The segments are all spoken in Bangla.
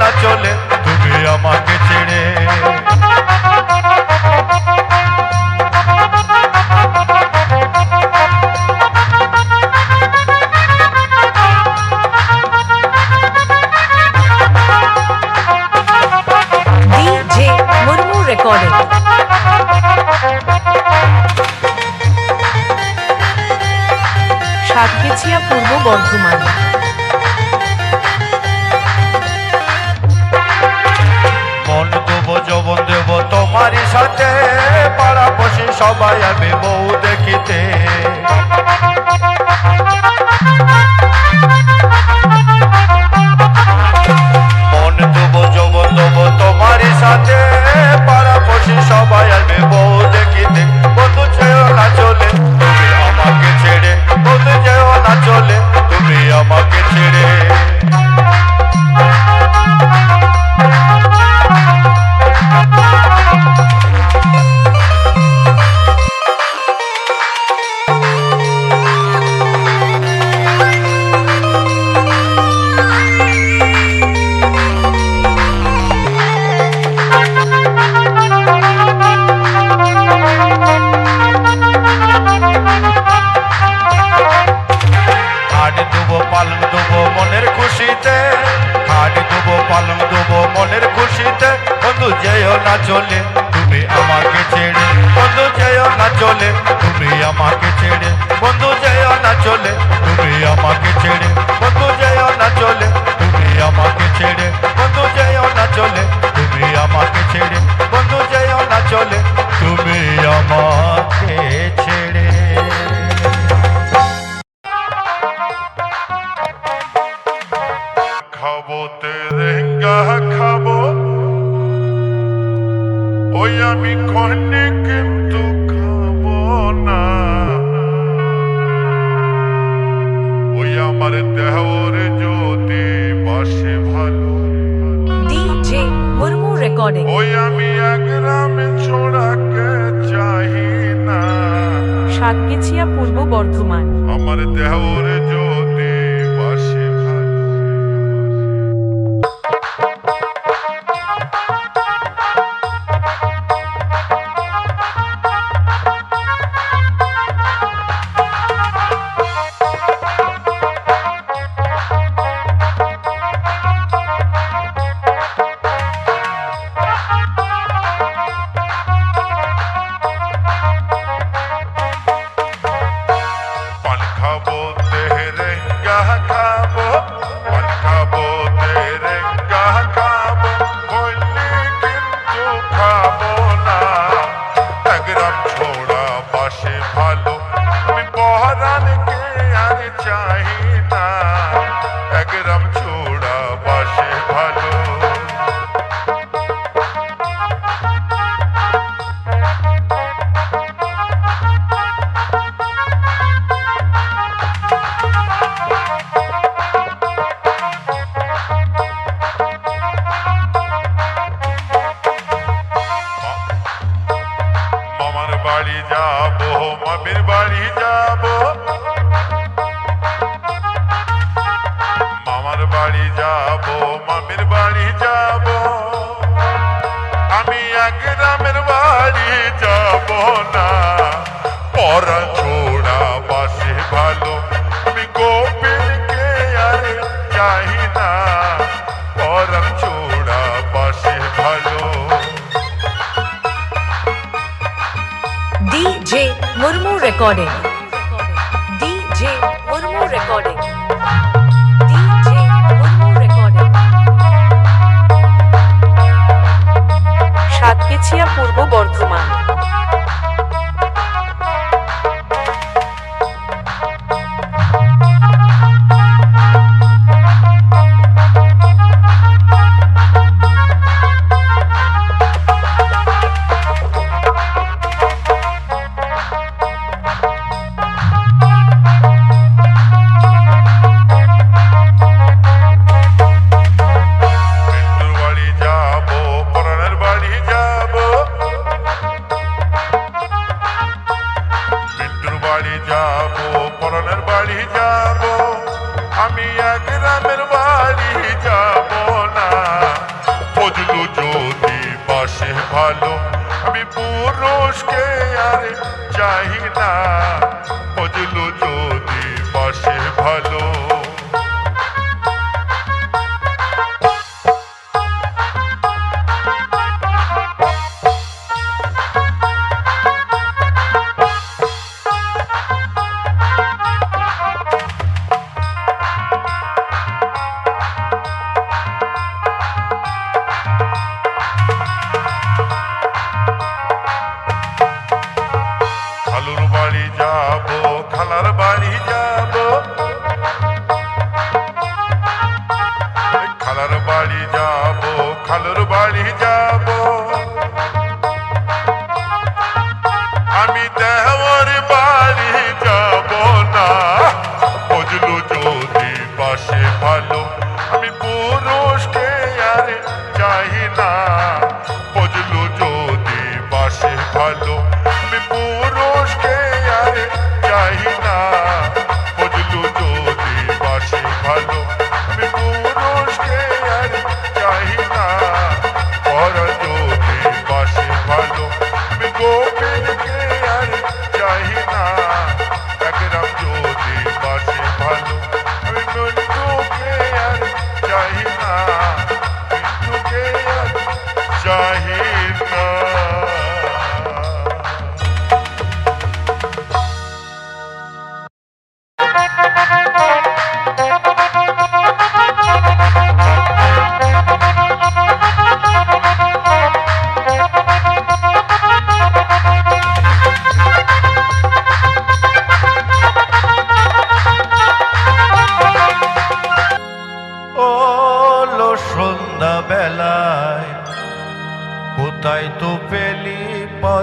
না চলে তুমি আমাকে ছেড়ে সাতকেছিয়া পূর্ব বর্ধমান। সবাই আমি মো খাব তে রেঙ্গা খাব। ওই আমি খন্ডে কিন্তু খাব না। ওই আমার দেহর যদি বাসে ভালো। ডিজে মুরমু রেকর্ডিং ওই আমি একরামে ছোড়াকে চাহি না। সাতকেছিয়া পূর্ব বর্ধমান। আমার দেহর भादो गोपिन के यार चाहिना पासे भालो। डीजे मुर्मू रिकॉर्डिंग যদি পাশে ভালো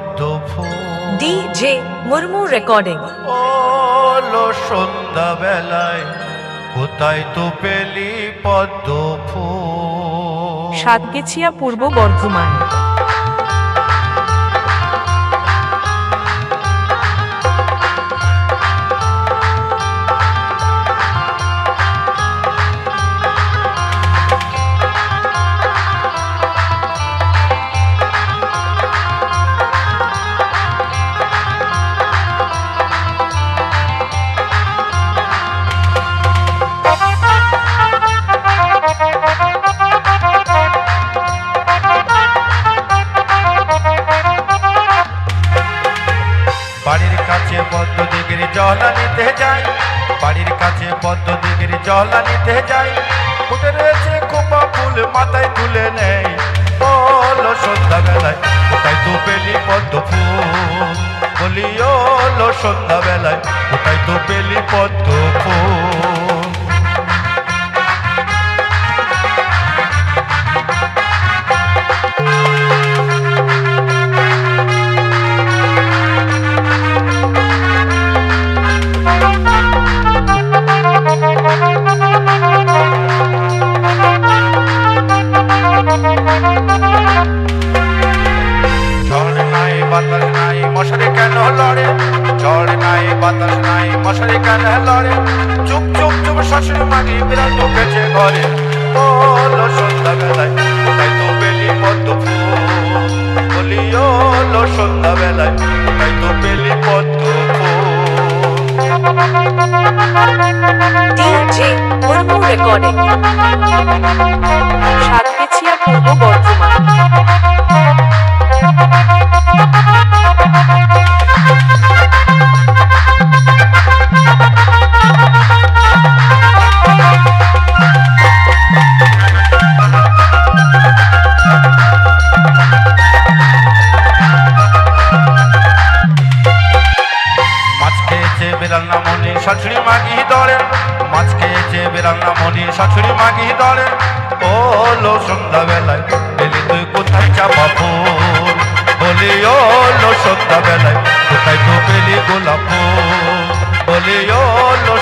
পদ্ম ডিজে মুরমু রেকর্ডিং ওলো সন্ধ্যা বেলায় কোথায় তো পেলি পদ্ম ফুল সাতকেছিয়া পূর্ব বর্ধমান। জল আনিতে যাই। ফুটে রয়েছে খোপা ফুল, মাথায় তুলে নেই। বলো সন্ধ্যাবেলায়, কোথায় তো পেলি পদ্ম ফুল? বলি ওলো সন্ধ্যাবেলায়, কোথায় তো পেলি পদ্ম ফুল?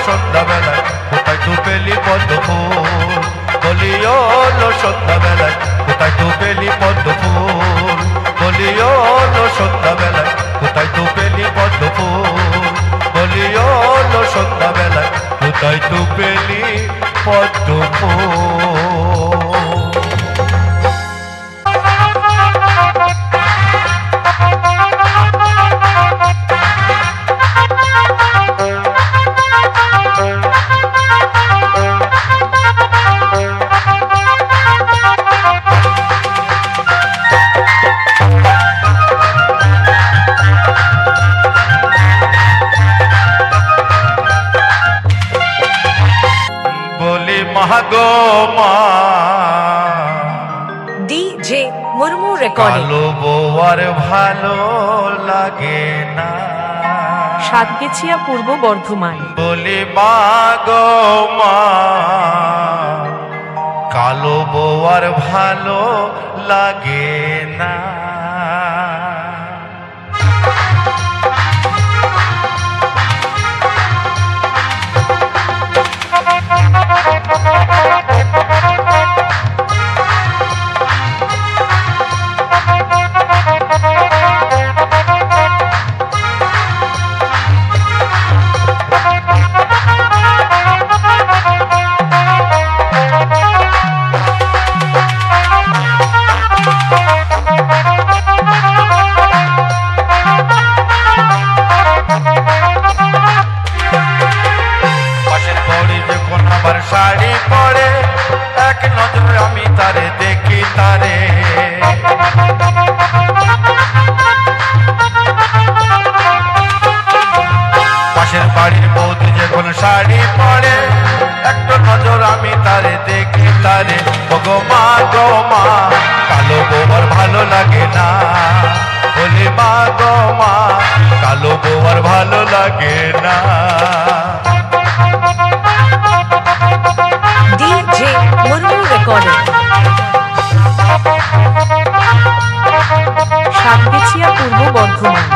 লো সন্ধ্যা বেলায় কোথায় তো পেলি পদ্ম ফুল বলি ও লো সন্ধ্যা বেলায় কোথায় তো পেলি পদ্ম ফুল বলি ও লো সন্ধ্যা বেলায় কোথায় তো পেলি পদ্ম ফুল বলি লো কোথায় তো পেলি পদ্ম ফুল মা। ডিজে মুর্মু রেকর্ডিং কালো বউয়ার ভালো লাগে না। সাতগেছিয়া পূর্ব বর্ধমান। বলি মাগো মা। কালো বউয়ার ভালো লাগে না। পাশের তারে ওগো মা গো মা, কালো গোবর ভালো লাগে না। বলি মা গো মা, কালো গোবর ভালো লাগে না। ডিজে পূর্ব বর্ধমান।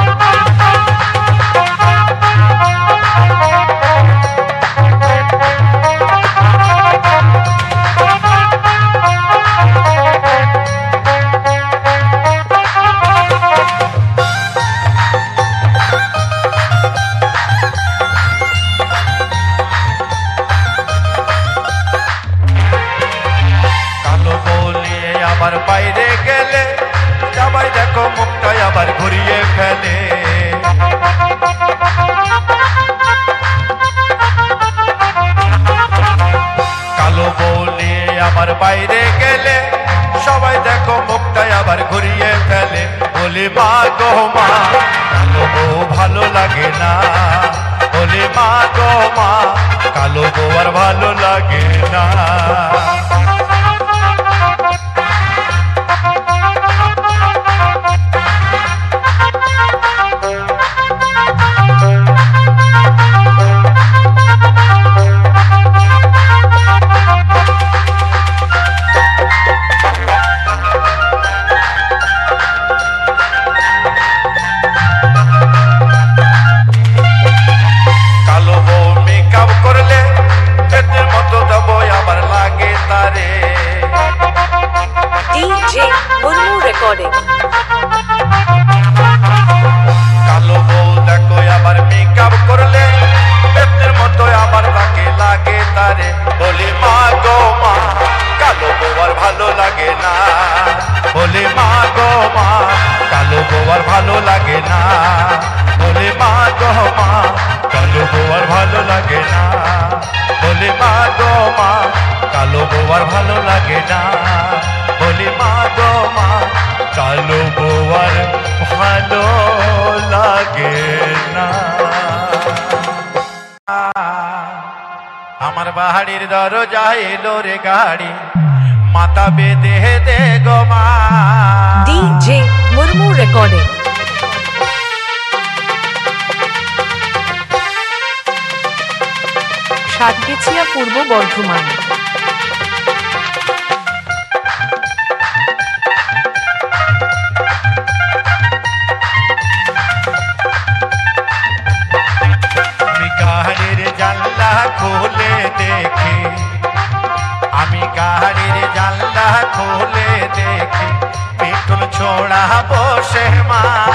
বলি মা গো মা কালো বউ আর ভালো লাগে না কালো বউ দেখো, আবার মেকআপ করলে। পেটের মতো আবার লাগে তারে? বলি, মা গো কালো বউ ভালো লাগে না। বলে, মা গো কালো বউ ভালো লাগে না। বলি, মা গো মা কালো গোয়ার ভালো লাগে না। বলে, মা গো মা, কালো গোয়ার ভালো লাগে না। বলে, মা গো মা, কালো গোয়ার ভালো লাগে না। আমার বাহাড়ির দর এলো রে গাড়ি মাতা বেদে দে গো মা। DJ Murmu recording. সাতগেছিয়া পূর্ব বর্ধমান। জানলা খুলে দেখি। আমি জানলা খুলে ছোড়া বসে মা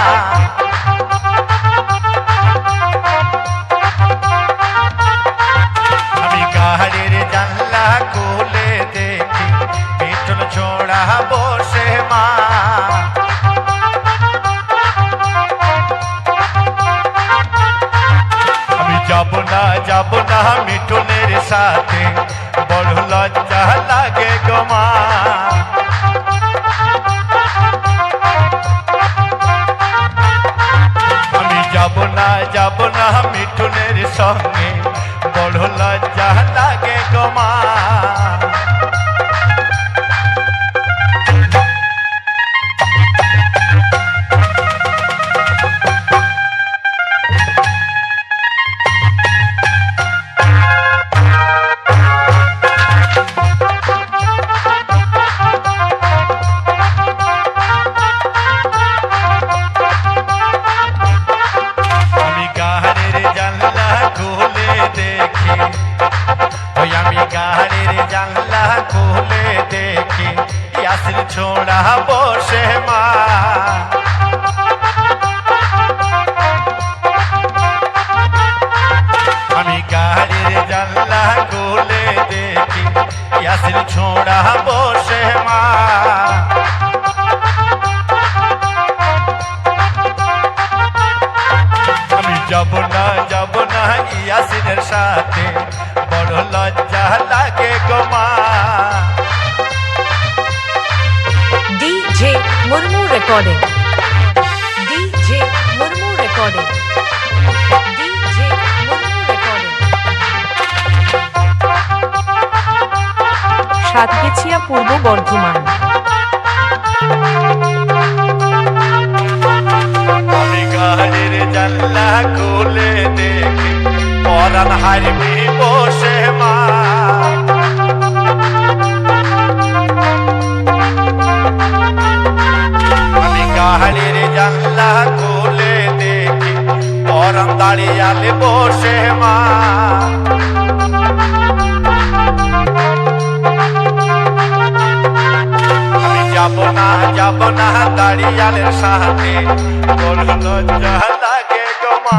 Murmu recording DJ Murmu recording DJ Murmu Satgachhia Purba Bardhaman. আমি গাড়ির জানলা খুলে দেখি পরান হারবি বসে মা। গাড়ির জানলা খুলে দেখি, পরম দাঁড়িয়ালে বসে মা। যাব না যাব না দাঁড়িয়ালের সাথে, বলল লাগে গো মা।